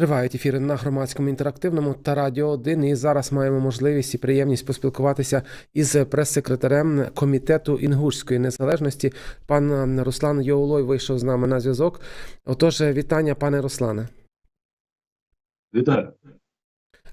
Тривають ефіри на громадському інтерактивному та радіо 1. І зараз маємо можливість і приємність поспілкуватися із прес-секретарем комітету інгушської незалежності. Пан Руслан Йоулой вийшов з нами на зв'язок. Отож, вітання, пане Руслане. Вітаю.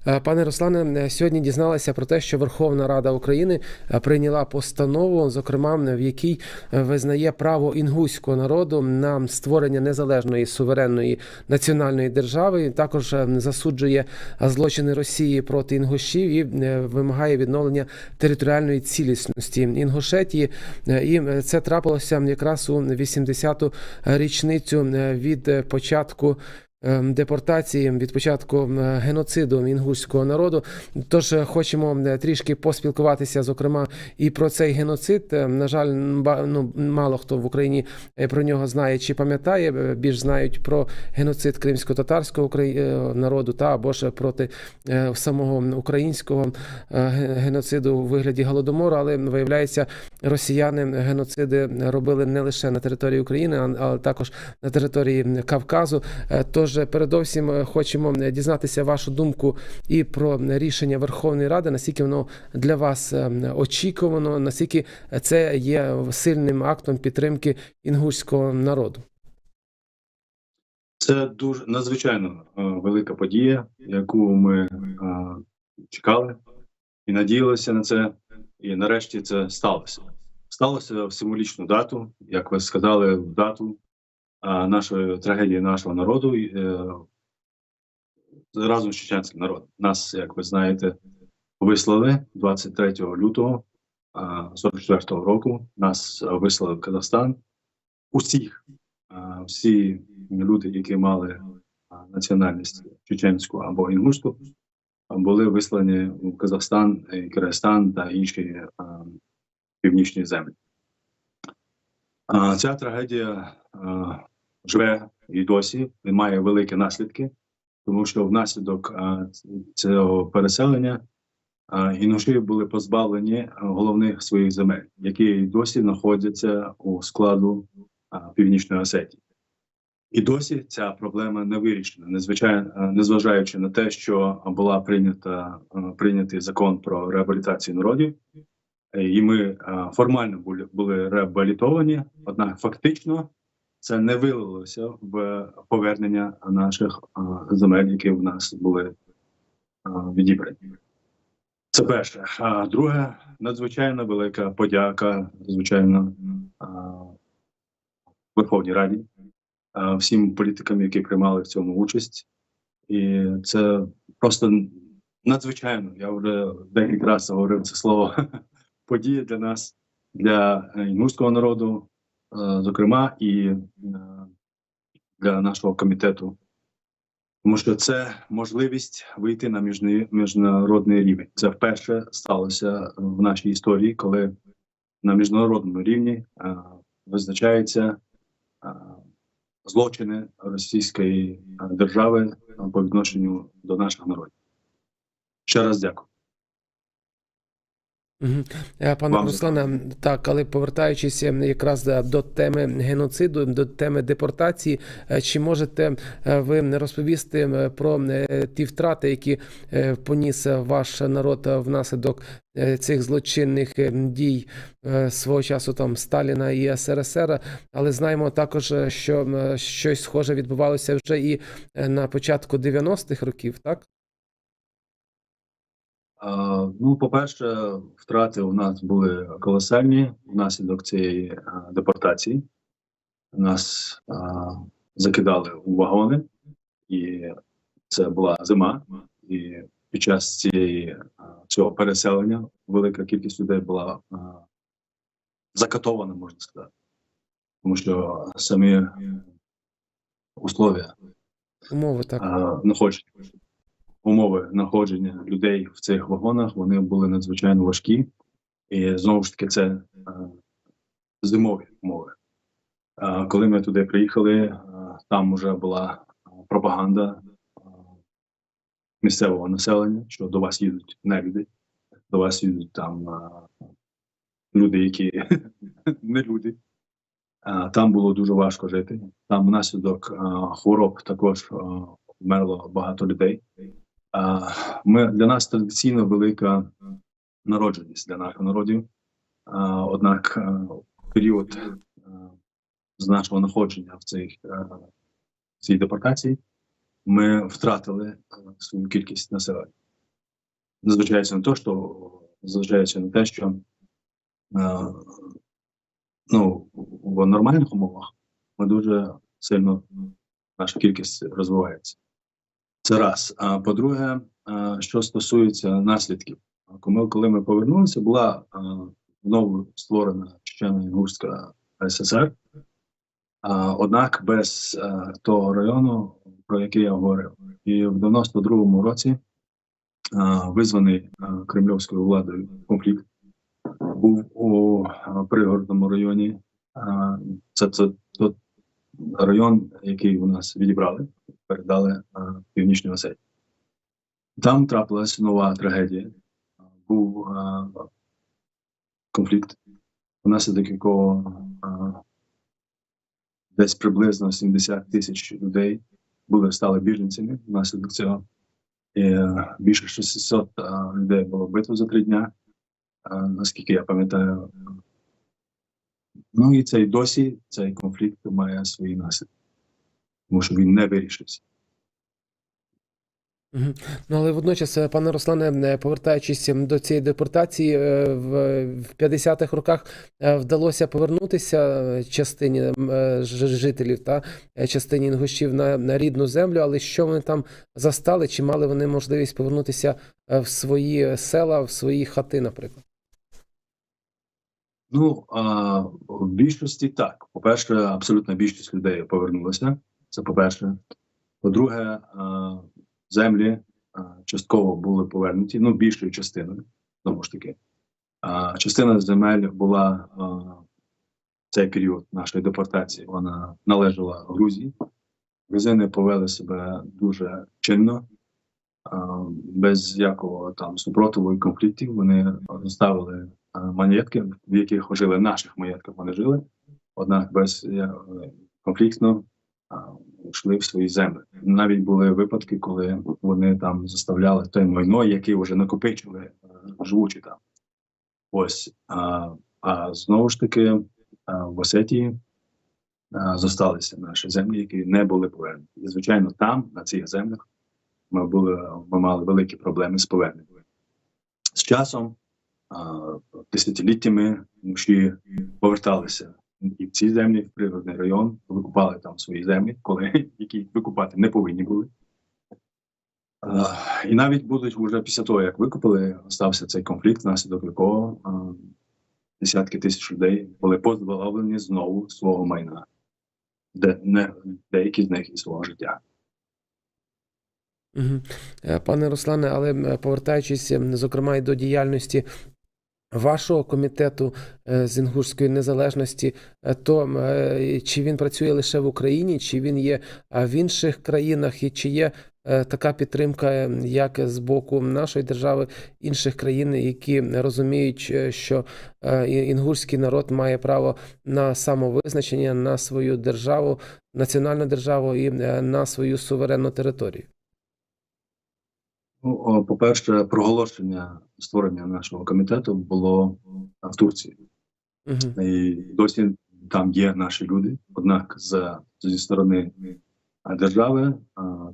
Е, Пане Руслане, сьогодні дізналися про те, що Верховна Рада України е, прийняла постанову, зокрема в якій е, визнає право інгуського народу на створення незалежної суверенної національної держави. Також е, засуджує злочини Росії проти інгушів і е, вимагає відновлення територіальної цілісності Інгушетії. Е, І це трапилося якраз у 80-ту річницю е, від початку. Ем, депортації від початку геноциду інгушського народу. Тож е, хочемо трішки поспілкуватися, зокрема, і про цей геноцид. Е, На жаль, ну, мало хто в Україні е, про нього знає чи пам'ятає. Більш знають про геноцид кримсько-татарського народу та або ж проти самого українського геноциду у вигляді голодомору. Але виявляється, росіяни геноциди робили не лише на території України, але також на території Кавказу. Е, Тож, передовсім е, хочемо е, дізнатися вашу думку і про рішення Верховної Ради, наскільки воно для вас е, очікувано, наскільки це є сильним актом підтримки інгушського народу. Це дуже надзвичайно е, велика подія, яку ми е, чекали і надіялися на це. І нарешті це сталося. Сталося в символічну дату, як ви сказали, в дату е, нашої трагедії нашого народу е, разом з чеченським народом. Нас, як ви знаєте, вислали 23 лютого е, 44-го року. Нас вислали в Казахстан. Усіх всі люди, які мали національність чеченську або інгушську, були вислані в Казахстан, Киргизстан та інші північні землі. Ця трагедія живе і досі і має великі наслідки, тому що внаслідок цього переселення а, інгуші були позбавлені головних своїх земель, які досі знаходяться у складу Північної Осетії. І досі ця проблема не вирішена, незвичайно е, незважаючи на те, що була прийнята е, прийнятий закон про реабілітацію народів, е, і ми е, формально були реабілітовані, однак фактично це не вилилося в повернення наших земель, які в нас були відібрані. Це перше. А друге, надзвичайно велика подяка, звичайно, Верховній Раді, всім політикам, які приймали в цьому участь. І це просто надзвичайно. Я вже декілька разів говорив це слово подія для нас, для інгушського народу, зокрема, і е, для нашого комітету. Тому що це можливість вийти на міжнародний рівень. Це вперше сталося в нашій історії, коли на міжнародному рівні е, визначаються е, злочини Російської е, держави е, по відношенню до наших народів. Ще раз дякую. Е, Пане Вам Руслане, так, але повертаючись е, якраз е, до теми геноциду, до теми депортації, е, чи можете ви розповісти про ті втрати, які поніс ваш народ внаслідок цих злочинних е, дій свого часу там Сталіна і СРСР, але знаємо також, що щось схоже відбувалося вже і на початку 90-х років, так? Ну, по-перше, втрати у нас були колосальні внаслідок цієї депортації. Нас а, закидали у вагони, і це була зима. І під час цієї, цього переселення велика кількість людей була а, закатована, можна сказати. Тому що самі условия Умови так. а, знаходження, умови знаходження людей в цих вагонах вони були надзвичайно важкі, і знову ж таки це а, зимові умови. А, коли ми туди приїхали, а, там вже була пропаганда місцевого населення, що до вас їдуть нелюди, до вас їдуть там люди, які не люди. Там було дуже важко жити. Там внаслідок хвороб також вмерло багато людей. Ми для нас традиційно велика народженість для наших народів. Однак е, період е, з нашого знаходження в цих е, в цій депортації ми втратили свою кількість населення. Незважаючи на те, що незважаючи на те, що ну, в нормальних умовах ми дуже сильно наша кількість розвивається. Це раз. А по-друге, що стосується наслідків, коли, ми повернулися, була знову створена Чечено-Інгурська ССР. Однак без е, того району, про який я говорив, і в 92-му році визваний е, кремлівською владою конфлікт був у е, пригородному районі. Це, це район, який у нас відібрали, передали е, північній Осетії. Там трапилась нова трагедія. Був е, конфлікт, внаслідок якого е, десь приблизно 70 тисяч людей були стали біженцями внаслідок цього. І е, більше 600 е, людей було вбито за три дня, е, наскільки я пам'ятаю. Ну і цей досі цей конфлікт має свої наслідки, тому що він не вирішився. Ну, але водночас, е, пане Руслане, е, повертаючись до цієї депортації, е, в в 50-х роках вдалося повернутися частині жителів та частині інгушів на, на рідну землю, але що вони там застали? Чи мали вони можливість повернутися в свої села, в свої хати, наприклад? Ну а в більшості так. По-перше, абсолютна більшість людей повернулася. Це по-перше. По-друге, землі частково були повернуті, ну, більшою частиною, знову ж таки. Частина земель була в цей період нашої депортації, вона належала Грузії. Грузини повели себе дуже чинно, без якого там супротиву і конфліктів. Вони розставили а, маєтки, в яких жили в наших маєтках вони жили, однак без е, конфліктно йшли в свої землі. Навіть були випадки, коли вони там заставляли те майно, яке вже накопичили, е, живучи там. Ось а, а знову ж таки в Осетії зосталися наші землі, які не були повернуті. І звичайно, там, на цих землях, ми були ми мали великі проблеми з поверненням. З часом, десятиліттями, муші поверталися і в ці землі, в природний район, викупали там свої землі, коли які викупати не повинні були. І навіть будуть вже після того, як викупили, стався цей конфлікт, внаслідок якого десятки тисяч людей були позбавлені знову свого майна, де не деякі з них і свого життя. Е, Пане Руслане, але повертаючись, зокрема, і до діяльності вашого комітету е, з інгушської незалежності, е, то е, чи він працює лише в Україні, чи він є в інших країнах, і чи є така підтримка, як з боку нашої держави, інших країн, які розуміють, що і- інгушський народ має право на самовизначення, на свою державу, національну державу і на свою суверенну територію? Ну, по-перше, проголошення створення нашого комітету було в Турції. Мгм. І досі там є наші люди. Однак, з, зі сторони держави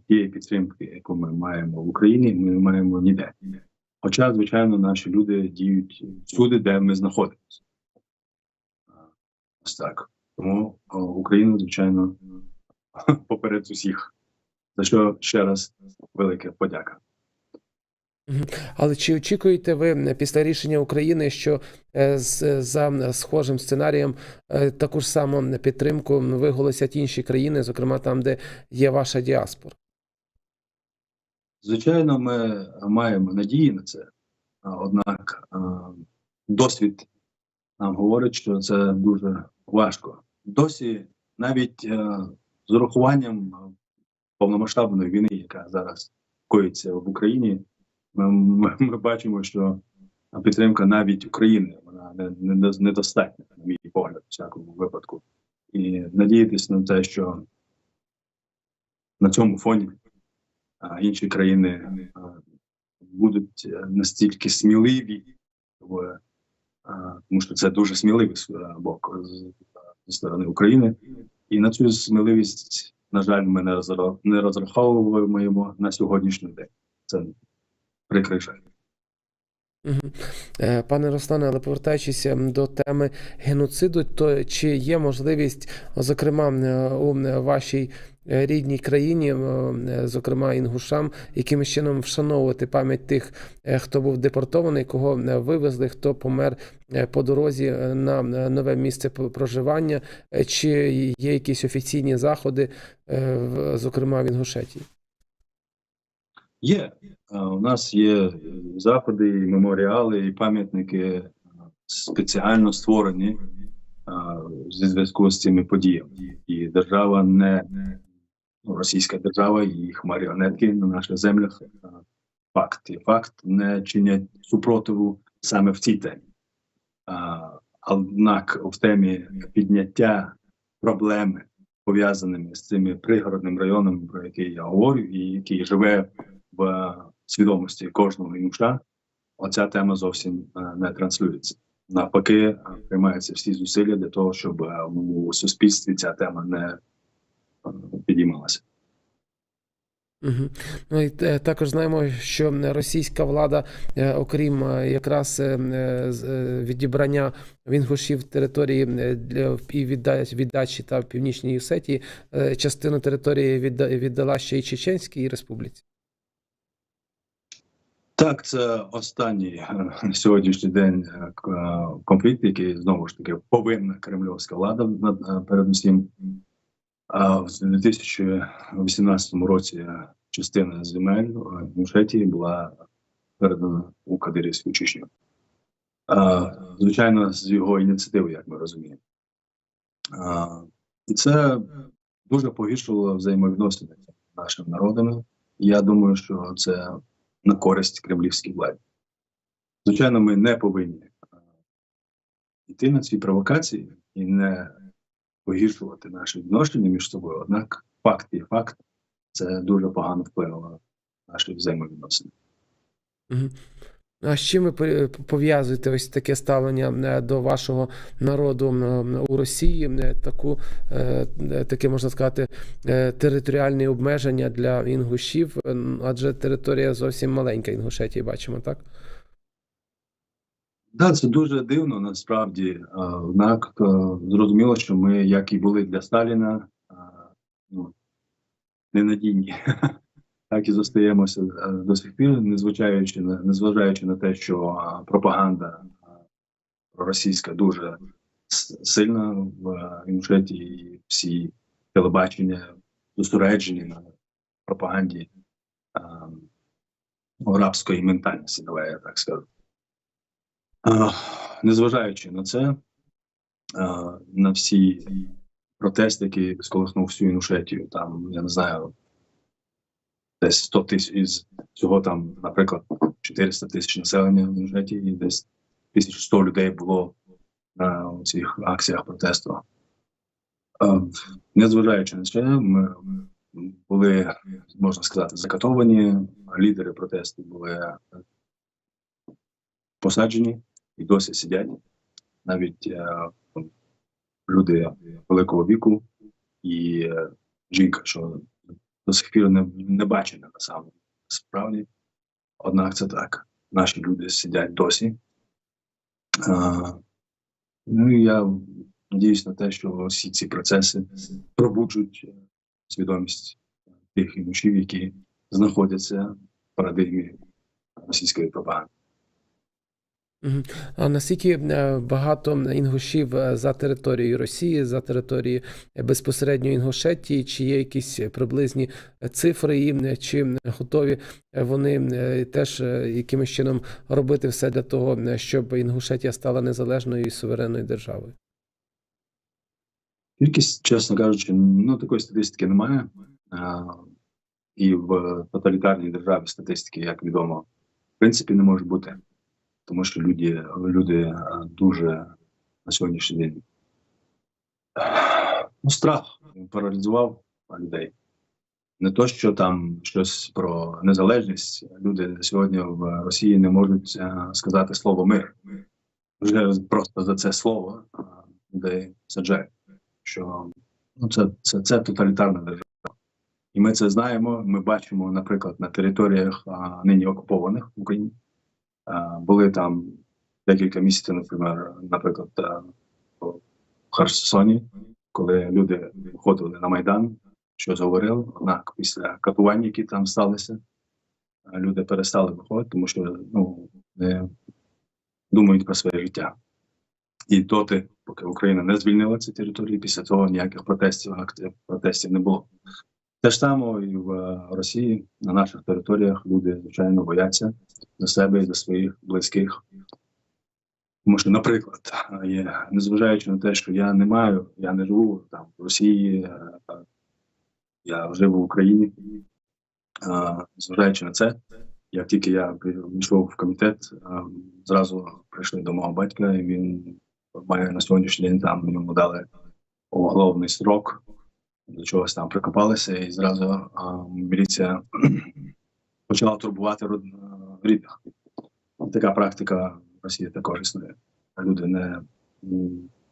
тієї підтримки, яку ми маємо в Україні, ми не маємо ніде. Хоча, звичайно, наші люди діють всюди, де ми знаходимося. Ось так. Тому Україна, звичайно, поперед усіх. За що ще раз велика подяка. Але чи очікуєте ви після рішення України, що е, з- за схожим сценарієм е, таку ж саму підтримку виголосять інші країни, зокрема там, де є ваша діаспора? Звичайно, ми маємо надії на це, однак досвід нам говорить, що це дуже важко. Досі навіть е, з урахуванням е, повномасштабної війни, яка зараз коїться в Україні, ми, ми, ми бачимо, що підтримка навіть України вона не, не, недостатня, на мій погляд, в всякому випадку. І надіятися на те, що на цьому фоні а, інші країни а, будуть е, настільки сміливі, в, а, тому що це дуже сміливий бок зі сторони України, і на цю сміливість, на жаль, ми не розраховуємо на сьогоднішній день. Це прикрий жаль. Е, Пане Руслане, але повертаючись ем, до теми геноциду, то чи є можливість, зокрема, у вашій е, рідній країні, е, зокрема інгушам, якимось чином вшановувати пам'ять тих, хто був депортований, кого вивезли, хто помер по дорозі на нове місце проживання, чи є якісь офіційні заходи, зокрема в Інгушетії? Є. Е, У нас є заходи, і меморіали, і пам'ятники е, спеціально створені е, зі зв'язку з цими подіями. І держава не ну, російська держава їх маріонетки на наших землях. е, Факт і факт не чинять супротиву саме в цій темі. Однак в темі підняття проблеми пов'язаними з цими пригородним районом, про який я говорю, і який живе в свідомості кожного інша, оця тема зовсім е, не транслюється. Навпаки, е, приймаються всі зусилля для того, щоб е, у суспільстві ця тема не підіймалася. Ну і також знаємо, що російська влада, окрім якраз відібрання в інгушів території для і відда- віддачі та в північній Осетії, е, частину території відда- віддала ще й Чеченській республіці. Так, це останній е, на сьогоднішній день е, е, конфлікт, який знову ж таки повинна кремлівська влада над- е, передусім. В 2018 році е, частина земель е, Інгушетії була передана у Кадирівську Чечню. Звичайно, з його ініціативи, як ми розуміємо. І це дуже погіршило взаємовідносини між нашими народами. Я думаю, що це на користь кремлівській владі. Звичайно, ми не повинні е, йти на ці провокації і не погіршувати наші відношення між собою. Однак факт є факт, це дуже погано вплинуло на наші взаємовідносини. Угу. А з чим ви пов'язуєте ось таке ставлення е, до вашого народу у Росії? е, Таку е, е, таке можна сказати е, територіальне обмеження для інгушів, е, адже територія зовсім маленька Інгушетії, бачимо, так? Да, це дуже дивно насправді. Е, Однак е, зрозуміло, що ми, як і були для Сталіна, е, ну, ненадійні, так і зостаємося е, до сих пір, незважаючи на незважаючи на те, що пропаганда російська дуже сильна в е, Інгушетії, і всі телебачення зосереджені на пропаганді арабської ментальності, давай я так скажу. Незважаючи на це, на всі протести, які сколихнув всю Інушетію, там, я не знаю, десь 100 тисяч із цього там, наприклад, 400 тисяч населення в Інушетії, і десь 1100 людей було на цих акціях протесту. Е, Незважаючи на це, ми були, можна сказати, закатовані, лідери протесту були посаджені і досі сидять. Навіть е, люди великого віку і е, жінка, що до сих пір не, не бачена на самому справді. Однак це так. Наші люди сидять досі. Е, ну і я надіюсь на те, що всі ці процеси пробуджують е, свідомість тих інших, які знаходяться в парадигмі російської пропаганди. А наскільки е, багато інгушів е, за територією Росії, за територією е, безпосередньо Інгушетії, чи є якісь приблизні цифри, і чи готові вони теж якимось чином робити все для того, щоб Інгушетія стала незалежною і суверенною державою? Кількість, чесно кажучи, ну такої статистики немає. І в тоталітарній державі статистики, як відомо, в принципі, не може бути. Тому що люди, люди дуже на сьогоднішній день ну, страх паралізував людей. Не то, що там щось про незалежність. Люди сьогодні в Росії не можуть е, сказати слово мир. Вже просто за це слово е, людей саджають. Що ну, це, це, це тоталітарна держава. І ми це знаємо. Ми бачимо, наприклад, на територіях а, нині окупованих в Україні. Були там декілька місяців, наприклад, наприклад, в Херсоні, коли люди виходили на Майдан, щось говорили. Однак після катувань, які там сталися, люди перестали виходити, тому що ну, не думають про своє життя. І доти, поки Україна не звільнила ці території, після цього ніяких протестів, акцій протестів не було. Те ж саме і в Росії на наших територіях люди звичайно бояться за себе і за своїх близьких. Тому що, наприклад, є, незважаючи на те, що я не маю, я не живу там в Росії, е, я жив в Україні. Зважаючи на це, як тільки я пішов в комітет, е, зразу прийшли до мого батька, і він має на сьогоднішній день там йому дали уголовний срок до чогось там прикопалися, і зразу а, міліція почала турбувати род- рідних. Така практика в Росії також існує. Люди не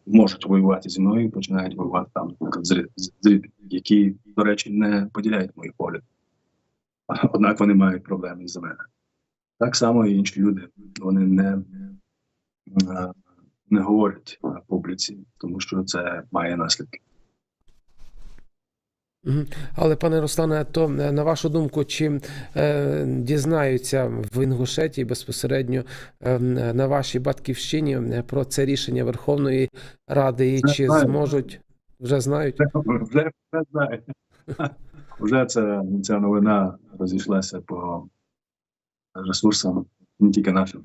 можуть воювати зі мною, починають воювати там з, рід- з з рідними, які, до речі, не поділяють моїх поглядів. Однак вони мають проблеми із мене. Так само і інші люди. Вони не, не говорять публіці, тому що це має наслідки. Але, пане Руслане, то е, на вашу думку, чи е, дізнаються в Інгушетії безпосередньо е, на вашій батьківщині е, про це рішення Верховної Ради, і чи знають. зможуть вже знають? Вже, вже знаю. Вже це, ця новина розійшлася по ресурсам, не тільки нашим.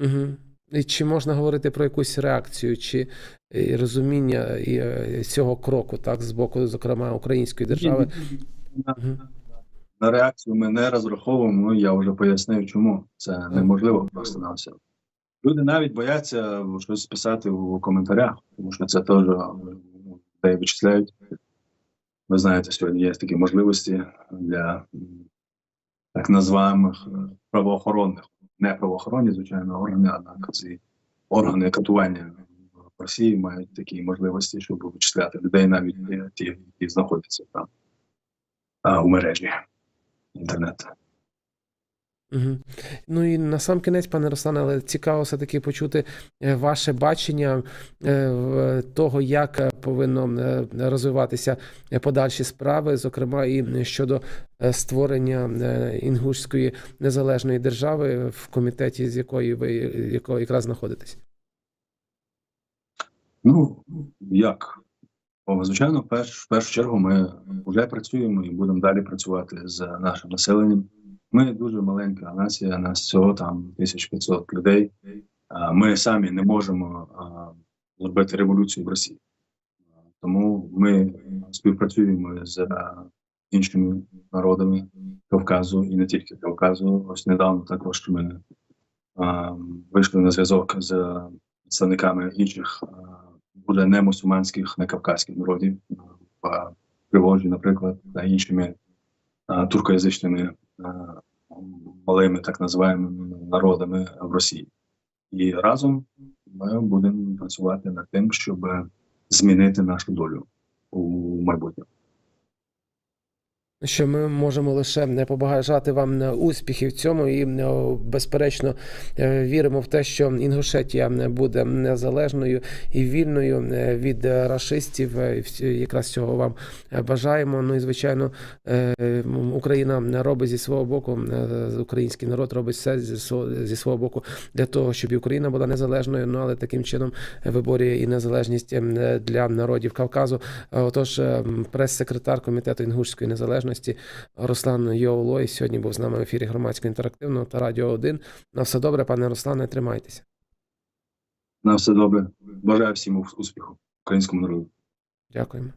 Угу. І чи можна говорити про якусь реакцію, чи е, розуміння е, цього кроку, так, з боку, зокрема, української держави? На, реакцію ми не розраховуємо. ну Я вже пояснив, чому це неможливо просто на все. Люди навіть бояться щось писати в коментарях, тому що це теж ну, людей вичисляють. Ви знаєте, сьогодні є такі можливості для так називаємих е, правоохоронних, не правоохоронні, звичайно, органи, однак ці органи катування в Росії мають такі можливості, щоб вичисляти людей, навіть е, ті, які знаходяться там а, у мережі інтернету. Угу. Ну і на сам кінець, пане Руслане, але цікаво все-таки почути е, ваше бачення е, того, як е, повинно е, розвиватися е, подальші справи, зокрема і щодо е, створення е, інгушської незалежної держави в комітеті, з якої ви якого якраз знаходитесь. Ну як? Звичайно, перш, в першу чергу ми вже працюємо і будемо далі працювати з нашим населенням. Ми дуже маленька нація, нас всього там 1500 людей. Ми самі не можемо а, зробити революцію в Росії. Тому ми співпрацюємо з іншими народами Кавказу і не тільки Кавказу. Ось недавно також ми вийшли на зв'язок з представниками інших буде не мусульманських, не кавказьких народів в Приволжі, наприклад, та іншими туркоязичними малими так називаємо народами в Росії. І разом ми будемо працювати над тим, щоб змінити нашу долю у майбутньому. Що ми можемо лише не побажати вам е, успіхів в цьому, і е, безперечно е, віримо в те, що Інгушетія буде незалежною і вільною від рашистів. Якраз цього вам бажаємо. Ну і звичайно, Україна робить зі свого боку, український народ робить все зі свого боку для того, щоб і Україна була незалежною. Ну але таким чином виборює і незалежність для народів Кавказу. Отож, е, прес-секретар комітету інгушської незалежності Руслан Йоулой сьогодні був з нами в ефірі громадського інтерактивного та радіо 1. На все добре, пане Руслане, тримайтеся. На все добре. Бажаю всім успіху українському народу. Дякуємо.